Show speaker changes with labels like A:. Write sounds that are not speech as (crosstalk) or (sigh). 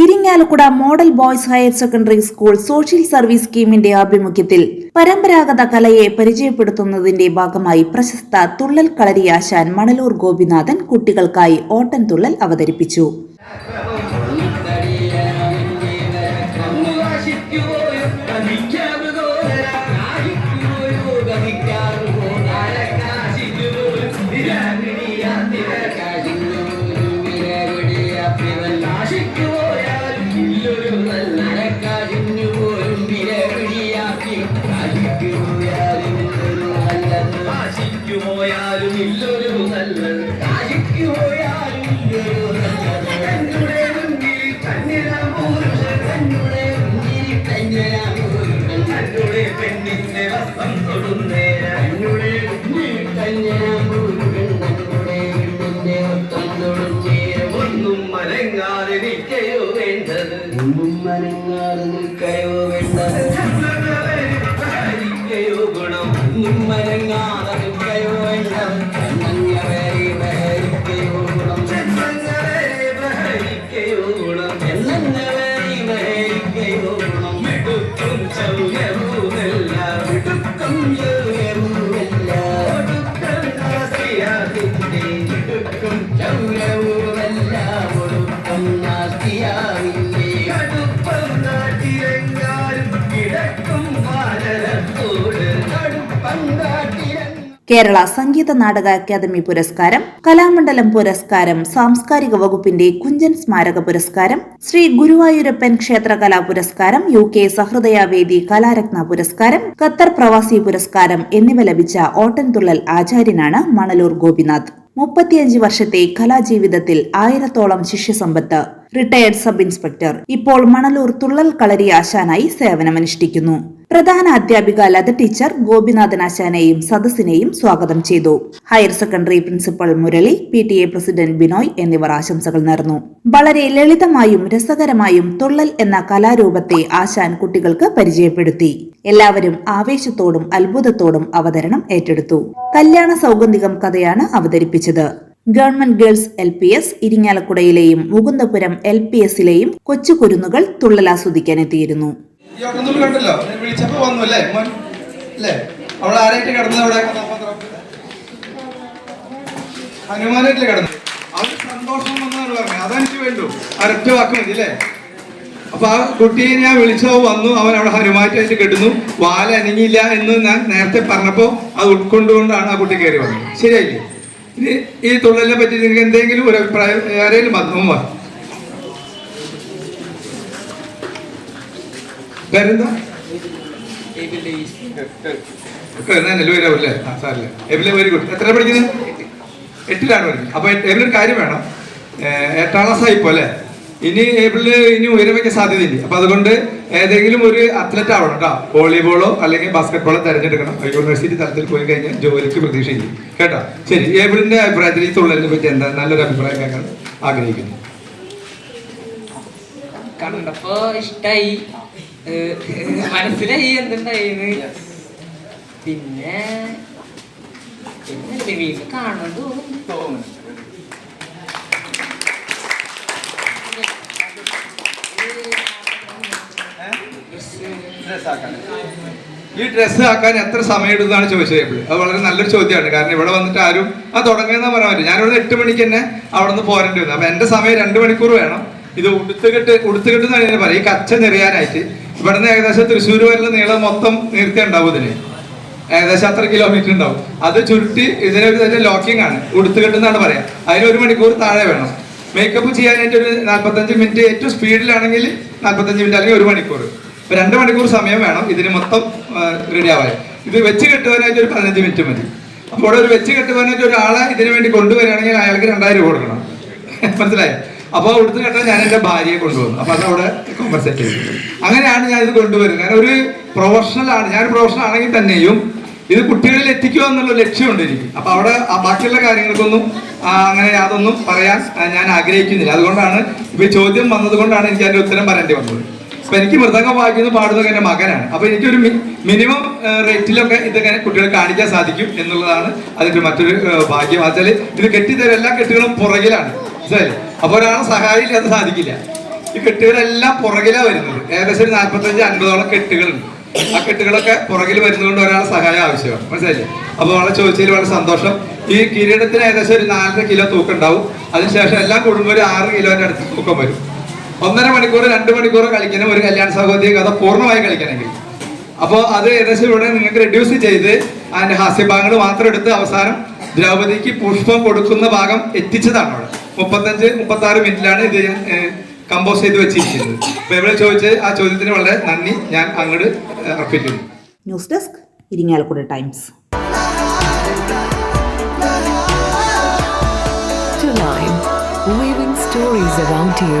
A: Irinjalakuda model boys higher secondary school social service സ്കീമിന്റെ ആഭിമുഖ്യത്തിൽ പരമ്പരാഗത കലയെ പരിചയപ്പെടുത്തുന്നതിന്റെ ഭാഗമായി പ്രശസ്ത തുള്ളൽ കളരിയാശാൻ മണലൂർ ഗോപിനാഥൻ കുട്ടികൾക്കായി ഓട്ടൻ തുള്ളൽ അവതരിപ്പിച്ചു.
B: പോയാലും ഇല്ലൊരു നല്ലത്. കാശിക്ക് പോയാലും ഇല്ലൊരു നല്ലത് കണ്ണുടെ മുന്നിൽ മുന്നിൽ കണ്ണിരാമൂരുഷൻ കണ്ണുടെ പെണ്ണിന്റെ വസ്ത്രം തൊടുന്നേരം
A: കേരള സംഗീത നാടക അക്കാദമി പുരസ്കാരം കലാമണ്ഡലം പുരസ്കാരം സാംസ്കാരിക വകുപ്പിന്റെ കുഞ്ചൻ സ്മാരക പുരസ്കാരം ശ്രീ ഗുരുവായൂരപ്പൻ ക്ഷേത്ര കലാ പുരസ്കാരം യു കെ സഹൃദയവേദി കലാരത്ന പുരസ്കാരം ഖത്തർ പ്രവാസി പുരസ്കാരം എന്നിവ ലഭിച്ച ഓട്ടൻതുള്ളൽ ആചാര്യനാണ് മണലൂർ ഗോപിനാഥ്. മുപ്പത്തിയഞ്ച് വർഷത്തെ കലാജീവിതത്തിൽ ആയിരത്തോളം ശിഷ്യസമ്പത്ത് റിട്ടയർഡ് സബ് ഇൻസ്പെക്ടർ ഇപ്പോൾ മണലൂർ തുള്ളൽ കളരി ആശാനായി സേവനമനുഷ്ഠിക്കുന്നു. പ്രധാന അധ്യാപിക ലത ടീച്ചർ ഗോപിനാഥൻ ആശാനെയും സദസ്സിനെയും സ്വാഗതം ചെയ്തു. Higher secondary principal Murali P T A president Binoy എന്നിവർ ആശംസകൾ നേർന്നു. വളരെ ലളിതമായും രസകരമായും തുള്ളൽ എന്ന കലാരൂപത്തെ ആശാൻ കുട്ടികൾക്ക് പരിചയപ്പെടുത്തി. എല്ലാവരും ആവേശത്തോടും അത്ഭുതത്തോടും അവതരണം ഏറ്റെടുത്തു. കല്യാണ സൗഗന്ധികം കഥയാണ് അവതരിപ്പിച്ചത്. Government girls L P S ഇരിങ്ങാലക്കുടയിലെയും Mukundapuram L P എസിലെയും കൊച്ചു കുരുന്നുകൾ തുള്ളലാസ്വദിക്കാനെത്തിയിരുന്നു
C: അപ്പൊ ആ കുട്ടിയെ ഞാൻ വിളിച്ചോ വന്നു. അവൻ അവിടെ ഹനുമാറ്റായിട്ട് കിട്ടുന്നു. വാല അനങ്ങിയില്ല എന്ന് ഞാൻ നേരത്തെ പറഞ്ഞപ്പോ അത് ഉൾക്കൊണ്ടുകൊണ്ടാണ് ആ കുട്ടി കയറി വന്നത്. ശരിയായില്ലേ? ഇനി ഈ തൊഴിലിനെ പറ്റി നിങ്ങൾക്ക് എന്തെങ്കിലും ഒരു അഭിപ്രായം ആരെങ്കിലും വന്നു? വാ പേരെന്താ നെല്ലുവരാവല്ലേ ആ സാറില്ലേ എബിലെ വെരി ഗുഡ് എത്ര പഠിക്കുന്നത്? എട്ടിലാണ് പഠിക്കുന്നത്. അപ്പൊ എബിലൊരു കാര്യം വേണം. എട്ടാം ക്ലാസ് ആയിപ്പോ അല്ലേ? ഇനി ഏപ്രിലിൽ ഇനി ഉയരം വയ്ക്കാൻ സാധ്യതയില്ല. അപ്പൊ അതുകൊണ്ട് ഏതെങ്കിലും ഒരു അത്ലറ്റ് ആവണം കേട്ടോ വോളിബോളോ അല്ലെങ്കിൽ ബാസ്കറ്റ് ബോളോ തിരഞ്ഞെടുക്കണം. യൂണിവേഴ്സിറ്റി തലത്തിൽ പോയി കഴിഞ്ഞാൽ ജോലിക്ക് പ്രതീക്ഷയില്ല. കേട്ടോ? ശരി. ഏപ്രിലിന്റെ അഭിപ്രായത്തിൽ ഈ തുള്ളലിനെ പറ്റി എന്താ? നല്ലൊരു അഭിപ്രായം കേൾക്കാൻ ആഗ്രഹിക്കുന്നു.
D: ഇഷ്ടായി. എന്തുണ്ടായിന്ന്? പിന്നെ പിന്നെ വീണ്ടും കാണാൻ തോന്നും
C: ഈ ഡ്രസ്സ് ആക്കാൻ എത്ര സമയം എടുത്താണ് ചോദിച്ചത് ഇപ്പോൾ അത് വളരെ നല്ലൊരു ചോദ്യമാണ്. കാരണം ഇവിടെ വന്നിട്ട് ആരും ആ തുടങ്ങിയെന്ന് പറയാൻ പറ്റും ഞാനിവിടെ എട്ട് മണിക്ക് തന്നെ അവിടെ നിന്ന് പോരേണ്ടി വന്നു. അപ്പൊ എന്റെ സമയം രണ്ട് മണിക്കൂർ വേണം. ഇത് ഉടുത്തുകെട്ട് ഉടുത്തുകെട്ട് എന്നാണ് ഇതിനെ പറയുക ഈ കച്ച നിറയാനായിട്ട് ഇവിടുന്ന് ഏകദേശം തൃശ്ശൂർ വരെയുള്ള നീളം മൊത്തം നീർത്തി ഉണ്ടാവും ഇതിന്. ഏകദേശം അത്ര കിലോമീറ്റർ ഉണ്ടാവും. അത് ചുരുട്ടി ഇതിനൊരു തന്നെ ലോക്കിംഗ് ആണ്. ഉടുത്തുകെട്ട് എന്നാണ് പറയാം. അതിന് ഒരു മണിക്കൂർ താഴെ വേണം. മേക്കപ്പ് ചെയ്യാനായിട്ട് ഒരു നാല്പത്തഞ്ച് മിനിറ്റ് ഏറ്റവും സ്പീഡിലാണെങ്കിൽ നാല്പത്തഞ്ച് മിനിറ്റ് അല്ലെങ്കിൽ ഒരു മണിക്കൂർ. രണ്ട് മണിക്കൂർ സമയം വേണം ഇതിന് മൊത്തം റെഡി ആവാൻ. ഇത് വെച്ച് കെട്ടുവാനായിട്ട് ഒരു പതിനഞ്ച് മിനിറ്റ് മതി. അപ്പോൾ ഒരു വെച്ച് കെട്ടുവാനായിട്ട് ഒരാളെ ഇതിന് വേണ്ടി കൊണ്ടുവരികയാണെങ്കിൽ അയാൾക്ക് രണ്ടായിരം രൂപ കൊടുക്കണം. (laughs) മനസ്സിലായി? അപ്പോൾ അവിടുത്തെ കേട്ടാൽ ഞാൻ എന്റെ ഭാര്യയെ കൊണ്ടുവന്നു. അപ്പൊ അത് അവിടെ കോമ്പൻസേറ്റ് ചെയ്തു. അങ്ങനെയാണ് ഞാൻ ഇത് കൊണ്ടുവരുന്നത്. ഞാൻ ഒരു പ്രൊഫഷണൽ ആണ്. ഞാൻ പ്രൊഫഷണൽ ആണെങ്കിൽ തന്നെയും ഇത് കുട്ടികളിൽ എത്തിക്കുക എന്നുള്ള ലക്ഷ്യമുണ്ട് എനിക്ക്. അപ്പൊ അവിടെ ബാക്കിയുള്ള കാര്യങ്ങൾക്കൊന്നും അങ്ങനെ അതൊന്നും പറയാൻ ഞാൻ ആഗ്രഹിക്കുന്നില്ല. അതുകൊണ്ടാണ് ഇപ്പൊ ചോദ്യം വന്നതുകൊണ്ടാണ് എനിക്ക് അതിന്റെ ഉത്തരം പറയേണ്ടി വന്നത്. അപ്പൊ എനിക്ക് മൃതകം വായിക്കുന്ന പാടുന്നതൊക്കെ എന്റെ മകനാണ്. അപ്പൊ എനിക്കൊരു മിനിമം റേറ്റിലൊക്കെ ഇതൊക്കെ കുട്ടികളെ കാണിക്കാൻ സാധിക്കും എന്നുള്ളതാണ് അതിന്റെ മറ്റൊരു ഭാഗ്യം. വെച്ചാൽ ഇത് കെട്ടിത്തരം. എല്ലാ കെട്ടുകളും പുറകിലാണ്. മനസ്സിലായി അപ്പൊ ഒരാളെ സഹായില്ല അത് സാധിക്കില്ല. ഈ കെട്ടുകളെല്ലാം പുറകിലാ വരുന്നത്. ഏകദേശം ഒരു നാല്പത്തഞ്ച് അൻപതോളം കെട്ടുകളുണ്ട്. ആ കെട്ടുകളൊക്കെ പുറകിൽ വരുന്നതുകൊണ്ട് ഒരാളെ സഹായം ആവശ്യമാണ്. മനസ്സിലായില്ലേ? അപ്പൊ വളരെ ചോദിച്ചതിൽ വളരെ സന്തോഷം. ഈ കിരീടത്തിന് ഏകദേശം ഒരു നാലര കിലോ തൂക്കം ഉണ്ടാവും. അതിനുശേഷം എല്ലാ കൂടുമ്പോൾ ഒരു ആറ് കിലോന്റെ അടുത്ത് തൂക്കം വരും. ഒന്നര മണിക്കൂർ രണ്ട് മണിക്കൂർ കളിക്കണം ഒരു കല്യാണ സഹോദരി കഥ പൂർണമായി കളിക്കണമെങ്കിൽ. അപ്പോൾ അത് ഏകദേശം ഇവിടെ നിങ്ങൾക്ക് റെഡ്യൂസ് ചെയ്ത് അതിന്റെ ഹാസ്യഭാഗങ്ങൾ മാത്രം എടുത്ത് അവസാനം ദ്രൗപദിക്ക് പുഷ്പം കൊടുക്കുന്ന ഭാഗം എത്തിച്ചതാണ് അവിടെ. മുപ്പത്തഞ്ച് മുപ്പത്തി ആറ് മിനിറ്റിലാണ് ഇത് ഞാൻ കമ്പോസ് ചെയ്ത് വെച്ചിരിക്കുന്നത്. അപ്പൊ ഇവിടെ ചോദിച്ച് ആ ചോദ്യത്തിന് വളരെ നന്ദി. ഞാൻ അങ്ങോട്ട് അർപ്പിക്കുന്നു.
A: News desk Irinjalakuda times.
E: Weaving stories around you.